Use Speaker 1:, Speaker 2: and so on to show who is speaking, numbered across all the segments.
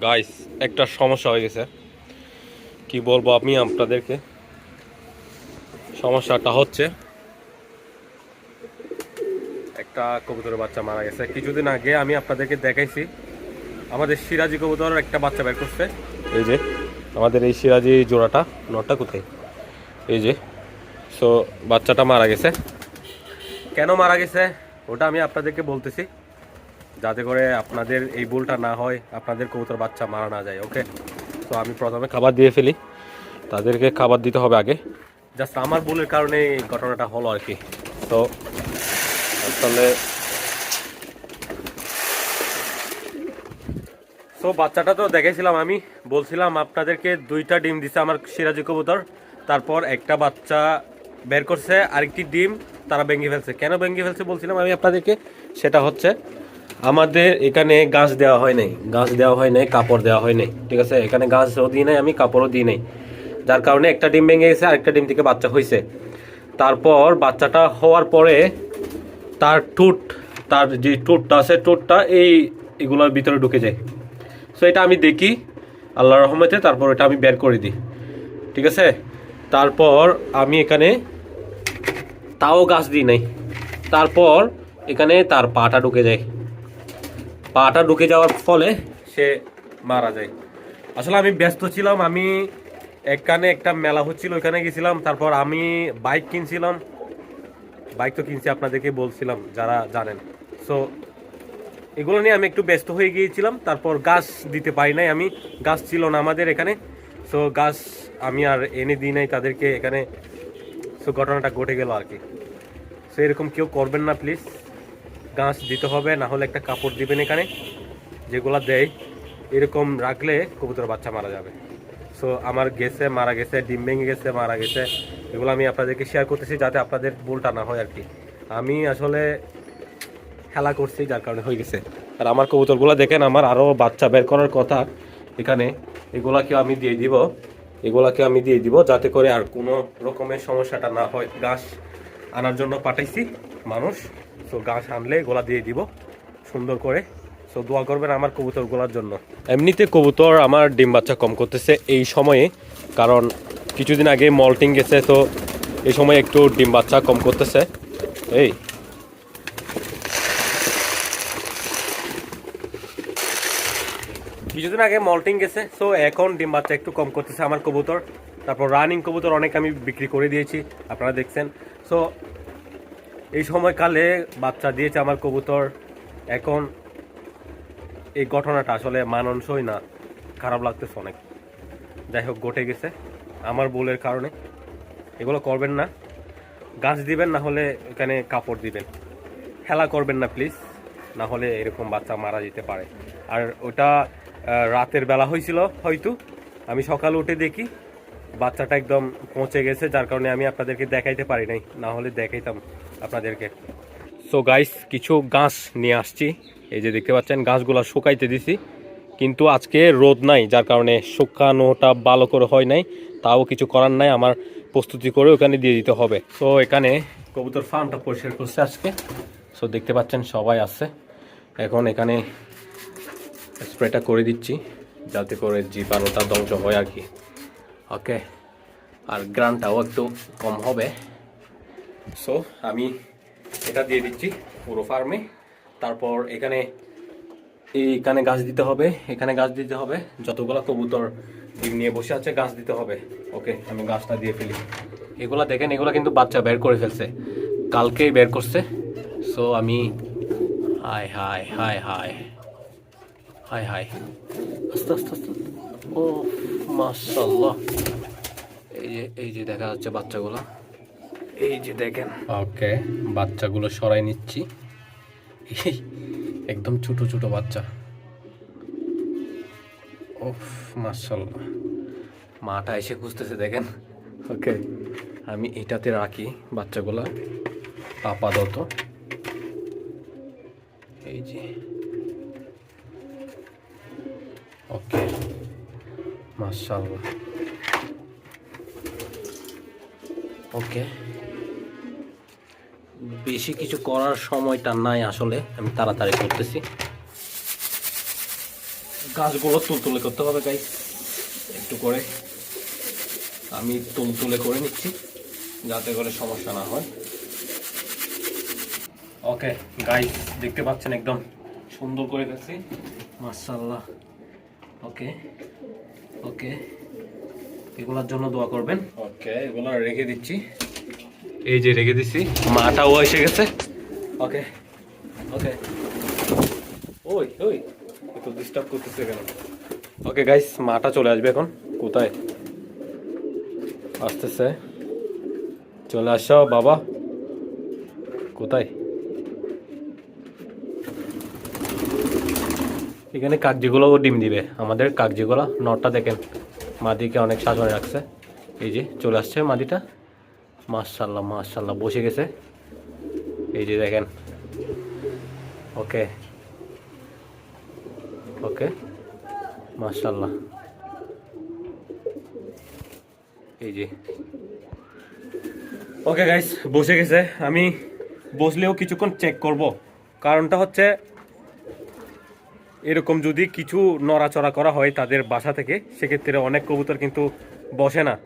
Speaker 1: Guys একটা সমস্যা হয়ে গেছে। কি বলব আমি আপনাদেরকে? সমস্যাটা হচ্ছে, একটা কবুতরের বাচ্চা মারা গেছে। কিছুদিন আগে আমি আপনাদেরকে দেখাইছি, আমাদের সিরাজি কবুতর একটা বাচ্চা বের করছে। এই যে, আমাদের এই সিরাজি জোড়াটা, নটটা কোথায়? এই যে সো বাচ্চাটা মারা গেছে। কেন মারা গেছে, ওটা আমি আপনাদেরকে বলতেছি। যাতে করে আপনাদের এই ভুলটা না হয়, আপনাদের কবুতর বাচ্চা মারা না যায় ওকে তো আমি প্রথমে খাবার দিয়ে ফেলি। তাদেরকে খাবার দিতে হবে আগে। জাস্ট আমার ভুলের কারণে এই ঘটনাটা হলো আর কি। তো আসলে তো বাচ্চাটা তো দেখেছিলাম আমি, বলছিলাম আপনাদেরকে দুইটা ডিম দিছে আমার সিরাজি কবুতর, তারপর একটা বাচ্চা বের করছে, আরেকটি ডিম, তারা ভেঙে ফেলছে। কেন ভেঙে ফেলছে বলছিলাম আমি আপনাদেরকে? সেটা হচ্ছে আমাদের এখানে গাছ দেওয়া হয় নাই, গাছ দেওয়া হয় নাই, কাপড় দেওয়া হয় নাই, ঠিক আছে? এখানে গাছও দিই নাই, আমি কাপড়ও দিই নাই। যার কারণে একটা ডিম ভেঙে গেছে, আরেকটা ডিম থেকে বাচ্চা হয়েছে তারপর বাচ্চাটা হওয়ার পরে তার টুট তার যে টুটটা আছে টুটটা এই এগুলোর ভিতরে ঢুকে যায়। সো এটা আমি দেখি আল্লাহ রহমতে, তারপর এটা আমি বের করে দিই, ঠিক আছে? তারপর আমি এখানে তাও গাছ দিই নাই। তারপর এখানে তার পাটা ঢুকে যায়। পাটা ঢুকে যাওয়ার ফলে সে মারা যায়। আসলে আমি ব্যস্ত ছিলাম, আমি এখানে একটা মেলা হচ্ছিল, ওইখানে গেছিলাম, তারপর আমি বাইক কিনছিলাম। বাইক তো কিনছি, আপনাদেরকে বলছিলাম, যারা জানেন। সো এগুলো নিয়ে আমি একটু ব্যস্ত হয়ে গিয়েছিলাম, তারপর গাছ দিতে পারি নাই আমি। গাছ ছিল না আমাদের এখানে। সো গাছ আমি আর এনে দিই নাই তাদেরকে এখানে। সো ঘটনাটা ঘটে গেল আর কি। সো এরকম কেউ করবেন না প্লিজ গাছ দিতে হবে, না হলে একটা কাপড় দিবেন এখানে, যেগুলো দেয়, এরকম রাখলে কবুতর বাচ্চা মারা যাবে। সো আমার গেছে, মারা গেছে, ডিম ভেঙে গেছে, মারা গেছে, এগুলো আমি আপনাদেরকে শেয়ার করতেছি যাতে আপনাদের ভুলটা না হয় আর কি আমি আসলে খেলা করছি, যার কারণে হয়ে গেছে। আর আমার কবুতরগুলো দেখেন, আমার আরও বাচ্চা বের করার কথা এখানে। এগুলাকে আমি দিয়ে দিব, এগুলাকে আমি দিয়ে দিব, যাতে করে আর কোনো রকমের সমস্যাটা না হয়। গাছ আনার জন্য পাঠাইছি, মানুষ। তো গাছ আনলে এগুলা দিয়ে দিব, সুন্দর করে। সো দোয়া করবেন আমার কবুতরগুলোর জন্য। এমনিতে কবুতর আমার ডিম বাচ্চা কম করতেছে এই সময়ে, কারণ কিছুদিন আগে মল্টিং গেছে, তো এই সময় একটু ডিম বাচ্চা কম করতেছে। এই। কিছুদিন আগে মল্টিং গেছে, সো এখন ডিম বাচ্চা একটু কম করতেছে আমার কবুতর। তারপর রানিং কবুতর অনেক আমি বিক্রি করে দিয়েছি, আপনারা দেখছেন। সো এই সময়কালে বাচ্চা দিয়েছে আমার কবুতর। এখন এই ঘটনাটা আসলে মানানসই না, খারাপ লাগতেছে অনেক। যাই হোক, ঘটে গেছে আমার ভুলের কারণে। এগুলো করবেন না। গাছ দিবেন, না হলে এখানে কাপড় দিবেন। খেলা করবেন না প্লিজ না হলে এরকম বাচ্চা মারা যেতে পারে। আর ওটা রাতের বেলা হয়েছিল হয়তো। আমি সকাল উঠে দেখি, বাচ্চাটা একদম পৌঁছে গেছে, যার কারণে আমি আপনাদেরকে দেখাইতে পারি নাই। না হলে দেখাইতাম। আপনাদেরকে। সো গাইস কিছু গাছ নিয়ে আসছি। এই যে দেখতে পাচ্ছেন, গাছগুলো শুকাইতে দিছি। কিন্তু আজকে রোদ নাই, যার কারণে শুকানোটা ভালো করে হয় নাই। তাও কিছু করার নাই, আমার প্রস্তুতি করে ওখানে দিয়ে দিতে হবে। তো এখানে কবুতর ফার্মটা পরিষ্কার করছে আজকে। সো দেখতে পাচ্ছেন, সবাই আছে। এখন এখানে স্প্রেটা করে দিচ্ছি, যাতে করে জীবাণুটা ধ্বংস হয় আর কি। ওকে আর গ্রানটাও একটু কম হবে। সো আমি এটা দিয়ে দিচ্ছি পুরো ফার্মে তারপর এখানে এইখানে গাছ দিতে হবে, এখানে গাছ দিতে হবে। যতগুলো কবুতর ডিম নিয়ে বসে আছে, গাছ দিতে হবে। ওকে, আমি গাছটা দিয়ে ফেলি। এগুলা দেখেন, এগুলা কিন্তু বাচ্চা বের করে ফেলছে। কালকেই বের করছে। সো আমি হাই হাই হাই হাই হাই হাই আস্তে আস্তে আস্তে। ও মাশাল্লাহ এই যে এই যে দেখা যাচ্ছে বাচ্চাগুলো। এই যে দেখেন। ওকে বাচ্চাগুলো সরাই নিচ্ছি। একদম ছোট ছোট বাচ্চা। ওফ মাশাল্লাহ মাটা এসে খুঁজতেছে দেখেন। ওকে আমি এটাতে রাখি বাচ্চাগুলো। আপাতত এই যে। ওকে মাশাল্লাহ ওকে। বেশি কিছু করার সময়টা নাই আসলে। আমি তাড়াতাড়ি করতেছি। গাছগুলো তুলতুলে করতে হবে গাই। একটু করে। আমি তুলতুলে করে নিচ্ছি, যাতে করে সমস্যা না হয়। ওকে, গাই, দেখতে পাচ্ছেন একদম সুন্দর করে গেছি। মার্শাল্লাহ ওকে ওকে। এগুলোর জন্য দোয়া করবেন। ওকে, এগুলো রেখে দিচ্ছি। এই যে রেখে দিচ্ছি মাটাও এসে গেছে। ওকে ওকে। ওই ওই। একটু ডিস্টার্ব করতেছে কেন? ওকে গাইস মাটা চলে আসবে এখন। কোথায়? আসতেছে। চলে আসো বাবা। কোথায়? এখানে কাগজিগুলো ডিম দিবে। আমাদের কাগজিগুলো নটটা দেখেন। মাদিকে অনেক সাজানো রাখছে। এই যে চলে আসছে মাদিটা। মাশাল্লাহ মাশাল্লাহ বসে গেছে। এই যে দেখেন। ওকে। ওকে। মাশাল্লাহ এই যে। ওকে গাইস, বসে গেছে। আমি বসলেও কিছুক্ষণ চেক করব। কারণটা হচ্ছে, এরকম যদি কিছু নড়াচড়া করা হয় তাদের বাসা থেকে, সেক্ষেত্রে অনেক কবুতর কিন্তু বসে না।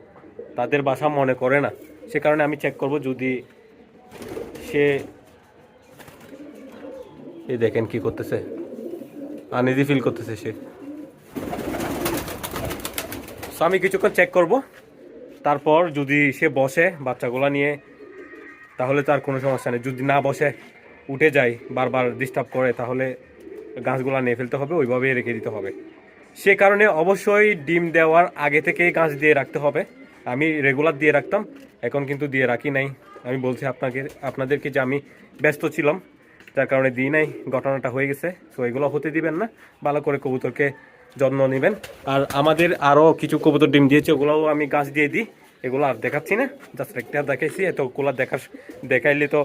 Speaker 1: তাদের বাসা মনে করে না। সে কারণে আমি চেক করব যদি সে এই দেখেন কি করতেছে। আনইজি ফিল করতেছে সে। আমি কিছুক্ষণ চেক করব। তারপর যদি সে বসে বাচ্চাগুলা নিয়ে তাহলে তার কোনো সমস্যা নেই। যদি না বসে উঠে যায় বারবার ডিস্টার্ব করে তাহলে গাছগুলা নিয়ে ফেলতে হবে ওইভাবেই রেখে দিতে হবে। সে কারণে অবশ্যই ডিম দেওয়ার আগে থেকেই গাছ দিয়ে রাখতে হবে। আমি রেগুলার দিয়ে রাখতাম, এখন কিন্তু দিয়ে রাখি নাই। আমি বলছি আপনাকে, আপনাদেরকে যে আমি ব্যস্ত ছিলাম, যার কারণে দিই নাই, ঘটনাটা হয়ে গেছে, তো এগুলো হতে দিবেন না, ভালো করে কবুতরকে যত্ন নেবেন। আর আমাদের আরও কিছু কবুতর ডিম দিয়েছে, ওগুলোও আমি গাছ দিয়ে দিই, এগুলো আর দেখাচ্ছি না জাস্ট একটা দেখাইছি, এতগুলো দেখার, দেখাইলে তো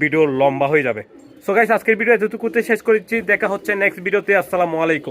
Speaker 1: ভিডিও লম্বা হয়ে যাবে। সো গাইস আজকের ভিডিও এতটুকুতে শেষ করেছি, দেখা হচ্ছে নেক্সট ভিডিওতে আসসালামু আলাইকুম।